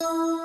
you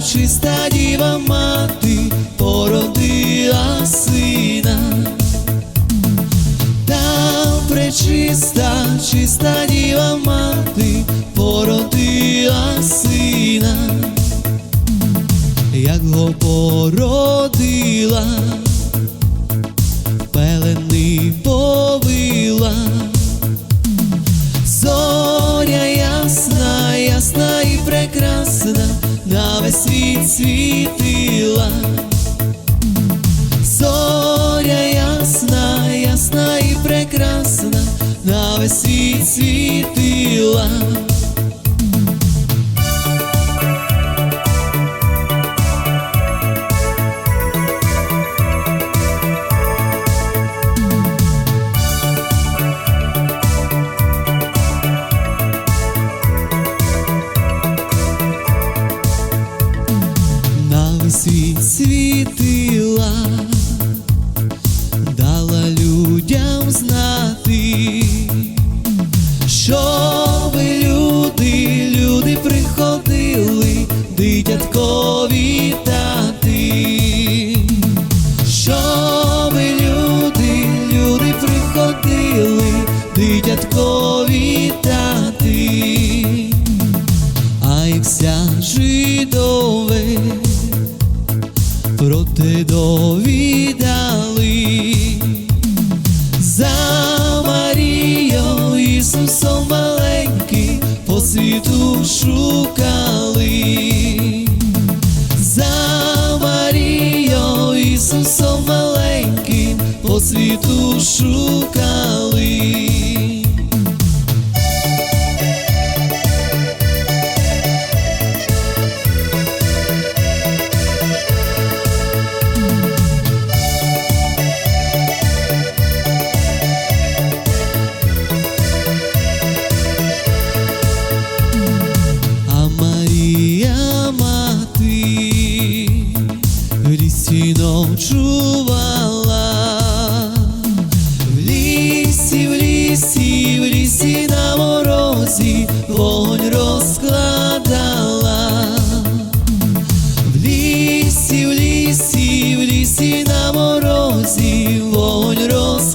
чиста діва мати породила сина, там пречиста, чиста діва мати породила сина. Як го породила, пелени повила, на весь світ світила. Зоря ясна, ясна і прекрасна, на весь світ світила. За Марією Ісусом маленький по світу шукали лісі, в лісі на морозі вогонь розкладала, в лісі, в лісі, в лісі на морозі вогонь розкладала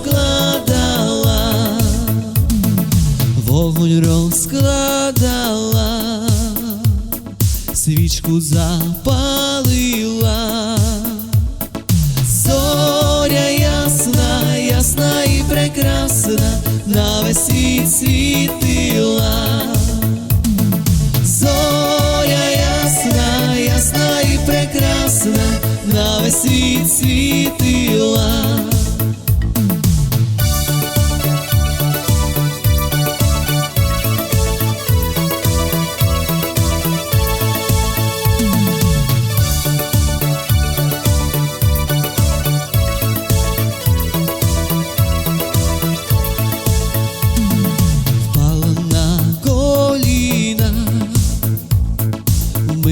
вогонь розкладала, свічку запалила, Прекрасна, на весь світ світила.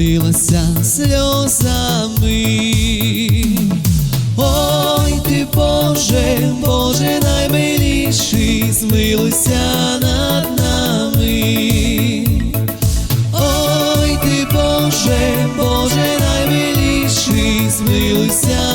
Лилася сльозами, ой ти, Боже, Боже наймиліший, змилися над нами, ой ти, Боже, Боже наймиліший, змилися.